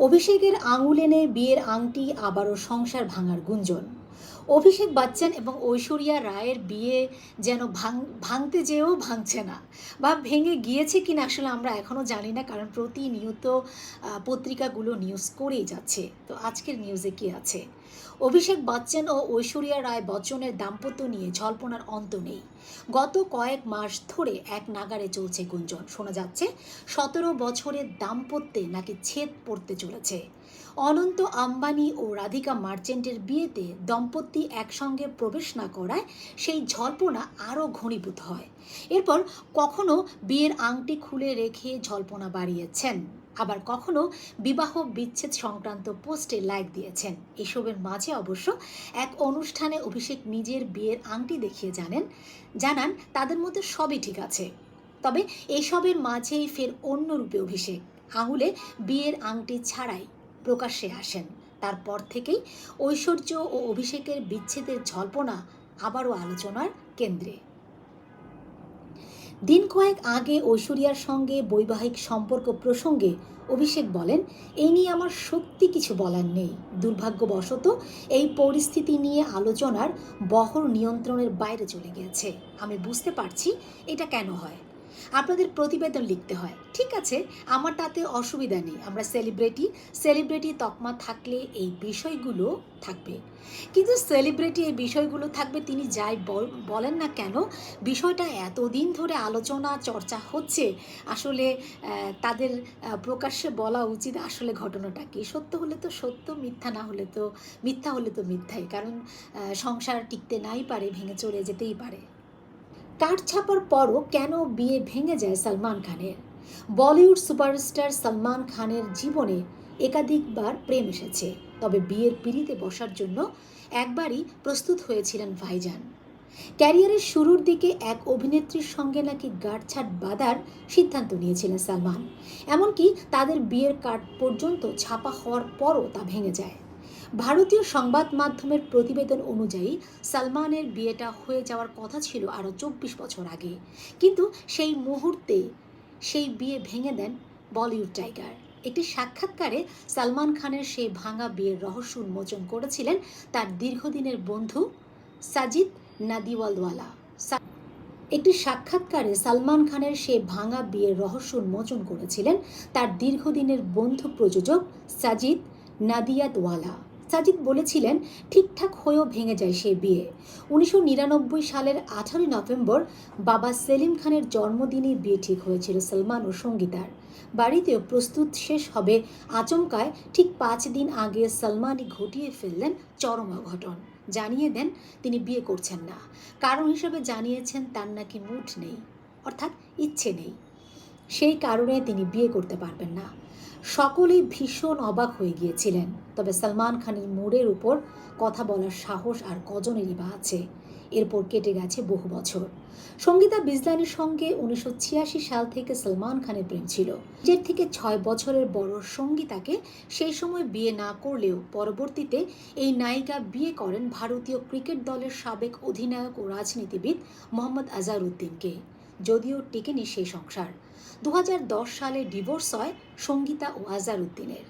অভিষেকের আঙুল এনে বিয়ের আংটি আবারও সংসার ভাঙার গুঞ্জন। অভিষেক বচ্চন এবং ঐশ্বরিয়া রায়ের বিয়ে যেন ভাঙ, ভাঙতে যেয়েও ভাঙছে না বা ভেঙে গিয়েছে কিনা আসলে আমরা এখনও জানি না, কারণ প্রতিনিয়ত পত্রিকাগুলো নিউজ করেই যাচ্ছে। তো আজকের নিউজে কি আছে? অভিষেক বচ্চন ও ঐশ্বরিয়া রায় বচ্চনের দাম্পত্য নিয়ে জল্পনার অন্ত নেই। গত কয়েক মাস ধরে এক নাগারে চলছে গুঞ্জন। শোনা যাচ্ছে, সতেরো বছরের দাম্পত্যে নাকি ছেদ পড়তে চলেছে। অনন্ত আম্বানি ও রাধিকা মার্চেন্টের বিয়েতে দম্পতি একসঙ্গে প্রবেশ না করায়, সেই জল্পনা আরও ঘনীভূত হয়। এরপর কখনো বিয়ের আংটি খুলে রেখে জল্পনা বাড়িয়েছেন। আবার কখনো বিবাহ বিচ্ছেদ সংক্রান্ত পোস্টে লাইক দিয়েছেন। এসবের মাঝে অবশ্য এক অনুষ্ঠানে অভিষেক নিজের বিয়ের আংটি দেখিয়ে জানেন, জানান তাদের মধ্যে সবই ঠিক আছে। তবে এসবের মাঝেই ফের অন্য রূপে অভিষেক। আঙুলে বিয়ের আংটি ছাড়াই প্রকাশ্যে আসেন। তারপর থেকেই ঐশ্বর্য ও অভিষেকের বিচ্ছেদের জল্পনা আবারও আলোচনার কেন্দ্রে। দিন কয়েক আগে ঐশ্বরিয়ার সঙ্গে বৈবাহিক সম্পর্ক প্রসঙ্গে অভিষেক বলেন এই নিয়ে আমার সত্যি কিছু বলার নেই। দুর্ভাগ্যবশত এই পরিস্থিতি নিয়ে আলোচনার বহর নিয়ন্ত্রণের বাইরে চলে গিয়েছে। আমি বুঝতে পারছি এটা কেন হয়। আপনাদের প্রতিবেদন লিখতে হয়। ঠিক আছে? আমার তাতে অসুবিধা নেই। আমরা সেলিব্রিটি সেলিব্রিটি তকমা থাকলে এই বিষয়গুলো থাকবে। কিন্তু সেলিব্রিটি এই বিষয়গুলো থাকবে, তিনি যাই বলেন না কেন, বিষয়টা এতদিন ধরে আলোচনা, চর্চা হচ্ছে, আসলে তাদের প্রকাশ্যে বলা উচিত আসলে ঘটনাটা কি। সত্য হলে তো সত্য, মিথ্যা না হলে তো, মিথ্যা হলে তো মিথ্যাই। কারণ সংসার টিকতে নাই পারে, ভেঙে চলে যেতেই পারে। কাঠ ছাপার পরও কেন বিয়ে ভেঙে যায় সালমান খানের? বলিউড সুপারস্টার সালমান খানের জীবনে একাধিকবার প্রেম এসেছে, তবে বিয়ের পিড়িতে বসার জন্য একবারই প্রস্তুত হয়েছিলেন ভাইজান। ক্যারিয়ারের শুরুর দিকে এক অভিনেত্রীর সঙ্গে নাকি গাঁটছাট বাঁধার সিদ্ধান্ত নিয়েছিলেন সালমান। এমনকি তাদের বিয়ের কার্ড পর্যন্ত ছাপা হওয়ার পরও তা ভেঙে যায়। ভারতীয় সংবাদ মাধ্যমের প্রতিবেদন অনুযায়ী, সালমানের বিয়েটা হয়ে যাওয়ার কথা ছিল আরও চব্বিশ বছর আগে। কিন্তু সেই মুহূর্তে সেই বিয়ে ভেঙে দেন বলিউড টাইগার। একটি সাক্ষাৎকারে সালমান খানের সেই ভাঙা বিয়ের রহস্য উন্মোচন করেছিলেন তার দীর্ঘদিনের বন্ধু সাজিদ নাদিওয়ালওয়ালা। একটি সাক্ষাৎকারে সালমান খানের সে ভাঙা বিয়ের রহস্য উন্মোচন করেছিলেন তার দীর্ঘদিনের বন্ধু প্রযোজক সাজিদ নাদিয়াতওয়ালা। সাজিদ বলেছিলেন, ঠিকঠাক হয়েও ভেঙে যায় সে বিয়ে। উনিশশো নিরানব্বই সালের আঠারোই নভেম্বর বাবা সেলিম খানের জন্মদিনে বিয়ে ঠিক হয়েছিল সলমান ও সঙ্গীতার। বাড়িতেও প্রস্তুত শেষ হবে আচমকায় ঠিক পাঁচ দিন আগে সলমানই ঘটিয়ে ফেললেন চরম অঘটন। জানিয়ে দেন, তিনি বিয়ে করছেন না। কারণ হিসেবে জানিয়েছেন, তার নাকি মুঠ নেই। অর্থাৎ ইচ্ছে নেই। সেই কারণে তিনি বিয়ে করতে পারবেন না। সকলেই ভীষণ অবাক হয়ে গিয়েছিলেন। তবে সলমান খানের মোড়ের উপর কথা বলার সাহস আর কজনেরই বা আছে। এরপর কেটে গেছে বহু বছর। সঙ্গীতা বিজলানির সঙ্গে উনিশশো ছিয়াশি সাল থেকে সলমান খানের প্রেম ছিল। নিজের থেকে ছয় বছরের বড় সঙ্গীতাকে সেই সময় বিয়ে না করলেও পরবর্তীতে এই নায়িকা বিয়ে করেন ভারতীয় ক্রিকেট দলের সাবেক অধিনায়ক ও রাজনীতিবিদ মোহাম্মদ আজহারউদ্দিনকে যদিও টেকেনি সেই সংসার। দু হাজার দশ সালে ডিভোর্স হয় সঙ্গীতা ও আজহারউদ্দিনের